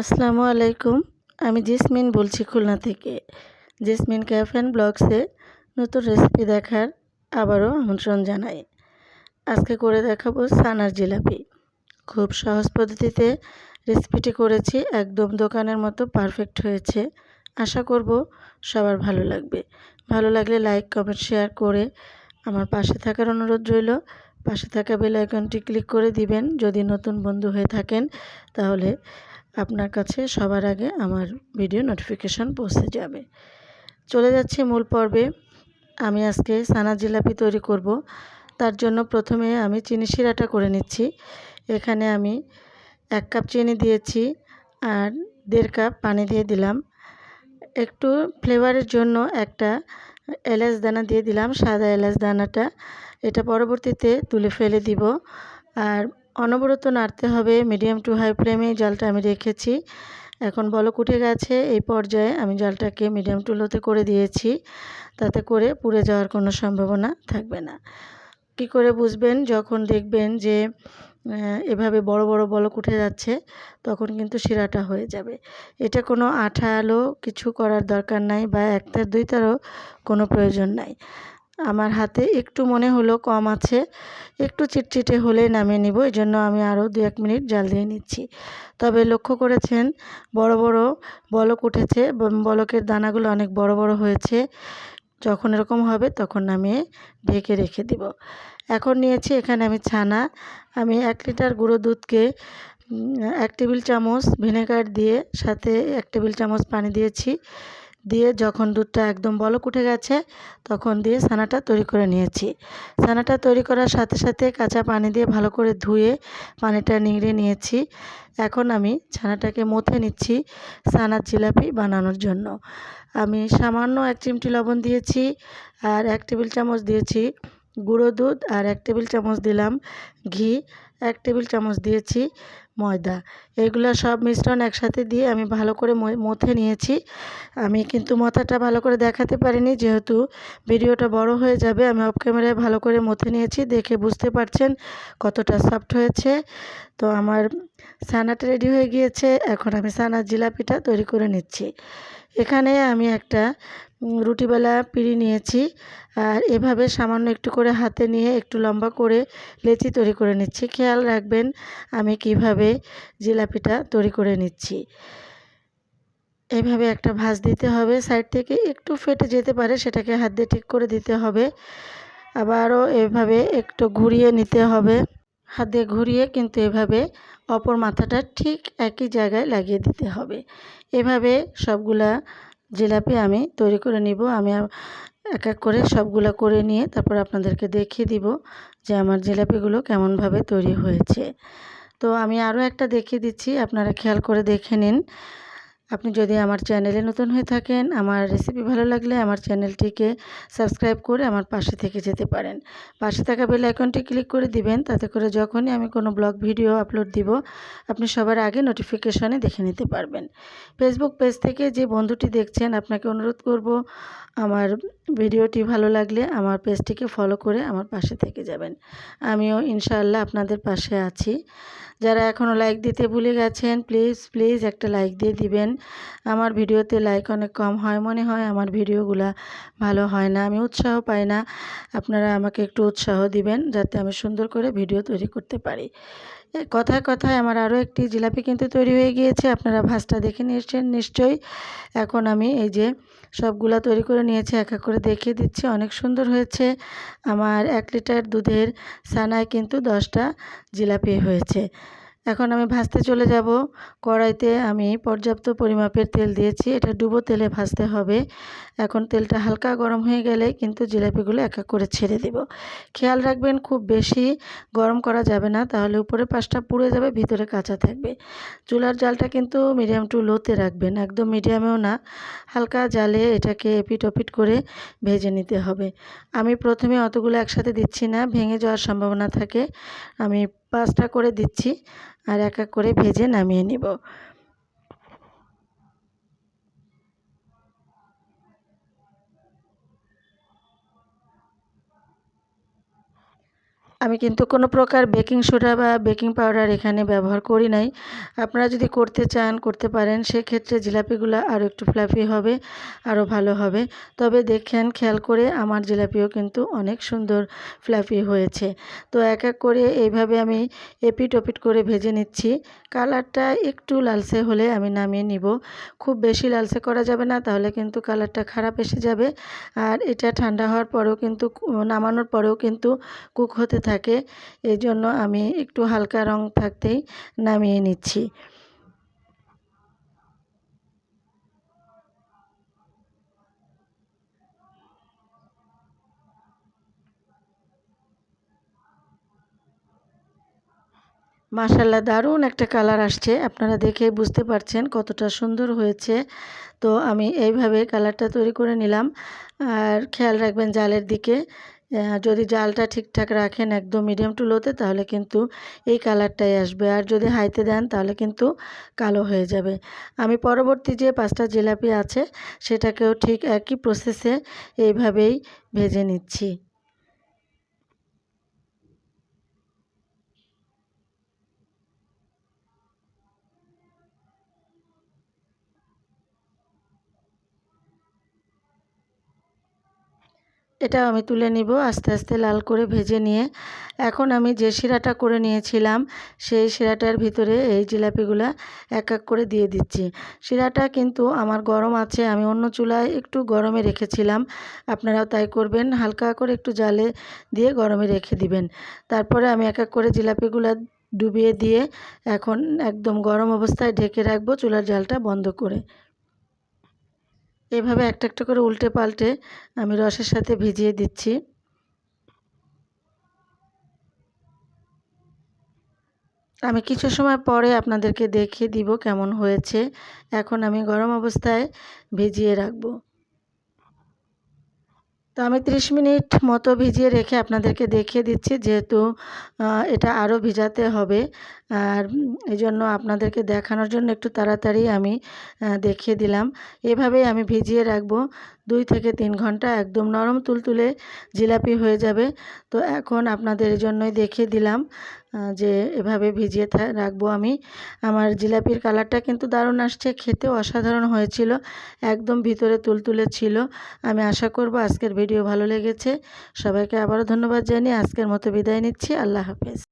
আসসালামু আলাইকুম। আমি জেসমিন বলছি খুলনা থেকে। জেসমিন ক্যাফ অ্যান্ড ব্লগসে নতুন রেসিপি দেখার আবারও আমন্ত্রণ জানাই। আজকে করে দেখাবো সানার জিলাপি। খুব সহজ পদ্ধতিতে রেসিপিটি করেছি, একদম দোকানের মতো পারফেক্ট হয়েছে। আশা করব সবার ভালো লাগবে। ভালো লাগলে লাইক কমেন্ট শেয়ার করে আমার পাশে থাকার অনুরোধ রইল। পাশে থাকা বেল আইকনটি ক্লিক করে দিবেন। যদি নতুন বন্ধু হয়ে থাকেন, তাহলে আপনার কাছে সবার আগে আমার ভিডিও নোটিফিকেশান পৌঁছে যাবে। চলে যাচ্ছি মূল পর্বে। আমি আজকে সানা জিলাপি তৈরি করব। তার জন্য প্রথমে আমি চিনি শিরাটা করে নিচ্ছি। এখানে আমি এক কাপ চিনি দিয়েছি আর দেড় কাপ পানি দিয়ে দিলাম। একটু ফ্লেভারের জন্য একটা এলাচ দানা দিয়ে দিলাম, সাদা এলাচ দানাটা। এটা পরবর্তীতে তুলে ফেলে দিব। আর অনবরত নাড়তে হবে। মিডিয়াম টু হাই ফ্লেমে জালটা আমি রেখেছি। এখন বলক উঠে গেছে। এই পর্যায়ে আমি জালটাকে মিডিয়াম টু লোতে করে দিয়েছি। তাতে করে পুড়ে যাওয়ার কোনো সম্ভাবনা থাকবে না। কি করে বুঝবেন? যখন দেখবেন যে এভাবে বড় বড় বলক উঠে যাচ্ছে, তখন কিন্তু শিরাটা হয়ে যাবে। এটা কোনো আঠা আলো কিছু করার দরকার নাই বা একটার দুইটারও কোনো প্রয়োজন নাই। আমার হাতে একটু মনে হলো কম আছে, একটু চিটচিটে হলে নামিয়ে নিব এই জন্য আমি আরও দু এক মিনিট জাল দিয়ে নিচ্ছি। তবে লক্ষ্য করেছেন, বড় বড় বলক উঠেছে বলকের দানাগুলো অনেক বড় বড় হয়েছে, যখন এরকম হবে তখন নামিয়ে ঢেকে রেখে দিব। এখন নিয়েছি এখানে আমি ছানা, আমি এক লিটার গুঁড়ো দুধকে এক টেবিল চামচ ভিনেগার দিয়ে, সাথে এক টেবিল চামচ পানি দিয়েছি। দিয়ে যখন দুধটা একদম বলক উঠে গেছে, তখন দিয়ে ছানাটা তৈরি করে নিয়েছি। ছানাটা তৈরি করার সাথে সাথে কাঁচা পানি দিয়ে ভালো করে ধুয়ে পানিটা নিংড়ে নিয়েছি। এখন আমি ছানাটাকে মথে নিচ্ছি ছানার জিলাপি বানানোর জন্য। আমি সামান্য এক চিমটি লবণ দিয়েছি আর এক টেবিল চামচ দিয়েছি গুঁড়ো দুধ আর এক টেবিল চামচ দিলাম ঘি, এক টেবিল চামচ দিয়েছি ময়দা। এগুলো সব মিশ্রণ একসাথে দিয়ে আমি ভালো করে মথে নিয়েছি। আমি কিন্তু মথাটা ভালো করে দেখাতে পারিনি, যেহেতু ভিডিওটা বড় হয়ে যাবে, আমি অফ ক্যামেরায় ভালো করে মথে নিয়েছি, দেখে বুঝতে পারছেন কতটা সফট হয়েছে। তো আমার সানাটা রেডি হয়ে গিয়েছে, এখন আমি সানার জিলাপিটা তৈরি করে নিচ্ছি। এখানে আমি একটা রুটিবেলা পিড়ি নিয়েছি। আর এভাবে সামান্য একটু করে হাতে নিয়ে একটু লম্বা করে লেচি তৈরি করে নিচ্ছি। খেয়াল রাখবেন আমি কীভাবে জিলাপিটা তৈরি করে নিচ্ছি। এভাবে একটা ভাঁজ দিতে হবে। সাইড থেকে একটু ফেটে যেতে পারে, সেটাকে হাত দিয়ে ঠিক করে দিতে হবে। আবারও এভাবে একটু ঘুরিয়ে নিতে হবে। হাত দিয়ে ঘুরিয়ে কিন্তু এভাবে অপর মাথাটা ঠিক একই জায়গায় লাগিয়ে দিতে হবে। এভাবে সবগুলা জিলাপি আমি তৈরি করে নিব। আমি এক এক করে সবগুলো করে নিয়ে তারপর আপনাদেরকে দেখিয়ে দিব যে আমার জিলাপিগুলো কেমনভাবে তৈরি হয়েছে। তো আমি আরও একটা দেখিয়ে দিচ্ছি, আপনারা খেয়াল করে দেখে নিন। আপনি যদি আমার চ্যানেলে নতুন হয়ে থাকেন, আমার রেসিপি ভালো লাগলে আমার চ্যানেলটিকে সাবস্ক্রাইব করে আমার পাশে থেকে যেতে পারেন। পাশে থাকা বেল আইকনটি ক্লিক করে দিবেন, তাতে করে যখনই আমি কোনো ব্লগ ভিডিও আপলোড দিব, আপনি সবার আগে নোটিফিকেশনে দেখে নিতে পারবেন। ফেসবুক পেজ থেকে যে বন্ধুটি দেখছেন, আপনাকে অনুরোধ করব, আমার ভিডিওটি ভালো লাগলে আমার পেজটিকে ফলো করে আমার পাশে থেকে যাবেন। আমিও ইনশাআল্লাহ আপনাদের পাশে আছি। যারা এখনও লাইক দিতে ভুলে গেছেন প্লিজ প্লিজ একটা লাইক দিয়ে দিবেন। আমার ভিডিওতে লাইক অনেক কম হয়। মনে হয় আমার ভিডিওগুলা ভালো হয় না। আমি উৎসাহ পাই না। আপনারা আমাকে একটু উৎসাহ দিবেন যাতে আমি সুন্দর করে ভিডিও তৈরি করতে পারি। কথায় কথায় আমার আরও একটি জিলাপি কিন্তু তৈরি হয়ে গিয়েছে। আপনারা ভাজটা দেখে নিয়েছেন নিশ্চয়ই। এখন আমি এই যে সবগুলা তৈরি করে নিয়েছি, এক এক করে দেখিয়ে দিচ্ছি। অনেক সুন্দর হয়েছে। আমার এক লিটার দুধের সানায় কিন্তু দশটা জিলাপি হয়েছে। এখন আমি ভাজতে চলে যাব। কড়াইতে আমি পর্যাপ্ত পরিমাপের তেল দিয়েছি। এটা ডুবো তেলে ভাজতে হবে। এখন তেলটা হালকা গরম হয়ে গেলে কিন্তু জিলাপিগুলো এক এক করে ছেড়ে দিব। খেয়াল রাখবেন, খুব বেশি গরম করা যাবে না। তাহলে উপরে পাশটা পুড়ে যাবে, ভিতরে কাঁচা থাকবে। চুলার জালটা কিন্তু মিডিয়াম টু লোতে রাখবেন, একদম মিডিয়ামেও না। হালকা জালে এটাকে এপিট ওপিট করে ভেজে নিতে হবে। আমি প্রথমে অতগুলো একসাথে দিচ্ছি না, ভেঙে যাওয়ার সম্ভাবনা থাকে। আমি পাঁচটা করে দিচ্ছি আর এক এক করে ভেজে নামিয়ে নিব। আমি কিন্তু কোনো প্রকার বেকিং সোডা বা বেকিং পাউডার এখানে ব্যবহার করি নাই। আপনারা যদি করতে চান, করতে পারেন, সেক্ষেত্রে জিলাপিগুলো আরও একটু ফ্লাফি হবে, আরও ভালো হবে। তবে দেখেন, খেয়াল করে আমার জিলাপিও কিন্তু অনেক সুন্দর ফ্লাফি হয়েছে। তো এক এক করে এইভাবে আমি এপিট ওপিট করে ভেজে নিচ্ছি। কালারটা একটু লালচে হলে আমি নামিয়ে নিব। খুব বেশি লালচে করা যাবে না, তাহলে কিন্তু কালারটা খারাপ এসে যাবে। আর এটা ঠান্ডা হওয়ার পরেও কিন্তু, নামানোর পরেও কিন্তু কুক হতে থাকে। এই জন্য আমি একটু হালকা রং থাকতেই নামিয়ে নিচ্ছি। মাশাল্লাহ দারুণ একটা কালার আসছে। আপনারা দেখে বুঝতে পারছেন কতটা সুন্দর হয়েছে। তো আমি এইভাবে কালারটা তৈরি করে নিলাম। আর খেয়াল রাখবেন জালের দিকে। যদি জালটা ঠিকঠাক রাখেন একদম মিডিয়াম টু লোতে তাহলে কিন্তু এই কালারটাই আসবে। আর যদি হাইতে দেন, তাহলে কিন্তু কালো হয়ে যাবে। আমি পরবর্তী যে পাঁচটা জিলাপি আছে, সেটাকেও ঠিক একই প্রসেসে এইভাবেই ভেজে নিচ্ছি। এটা আমি তুলে নিব আস্তে আস্তে লাল করে ভেজে নিয়ে। এখন আমি যে শিরাটা করে নিয়েছিলাম, সেই শিরাটার ভিতরে এই জিলাপিগুলা এক এক করে দিয়ে দিচ্ছি। শিরাটা কিন্তু আমার গরম আছে, আমি অন্য চুলায় একটু গরমে রেখেছিলাম। আপনারাও তাই করবেন, হালকা করে একটু জালে দিয়ে গরমে রেখে দিবেন। তারপরে আমি এক এক করে জিলাপিগুলা ডুবিয়ে দিয়ে এখন একদম গরম অবস্থায় ঢেকে রাখব চুলার জালটা বন্ধ করে। এভাবে একটা একটা করে উল্টে পাল্টে আমি রসের সাথে ভিজিয়ে দিচ্ছি। আমি কিছু সময় পরে আপনাদেরকে দেখিয়ে দিব কেমন হয়েছে। এখন আমি গরম অবস্থায় ভিজিয়ে রাখব। তো আমি 30 মিনিট মতো ভিজিয়ে রেখে আপনাদেরকে দেখিয়ে দিচ্ছি যেহেতু এটা আরও ভিজাতে হবে। আর এই জন্য আপনাদেরকে দেখানোর জন্য একটু তাড়াতাড়ি আমি দেখিয়ে দিলাম। এভাবেই আমি ভিজিয়ে রাখব। দুই থেকে তিন ঘণ্টা একদম নরম তুলতুলে জিলাপি হয়ে যাবে। তো এখন আপনাদের জন্যই দেখিয়ে দিলাম। যে এভাবে ভিজিয়ে রাখব আমি। আমার জিলাপির কালারটা কিন্তু দারুণ আসছে খেতে অসাধারণ হয়েছিল, একদম ভিতরে তুলতুলে ছিল। আমি আশা করব আজকের ভিডিও ভালো লেগেছে। সবাইকে আবারও ধন্যবাদ জানিয়ে আজকের মতো বিদায় নিচ্ছি। আল্লাহ হাফেজ।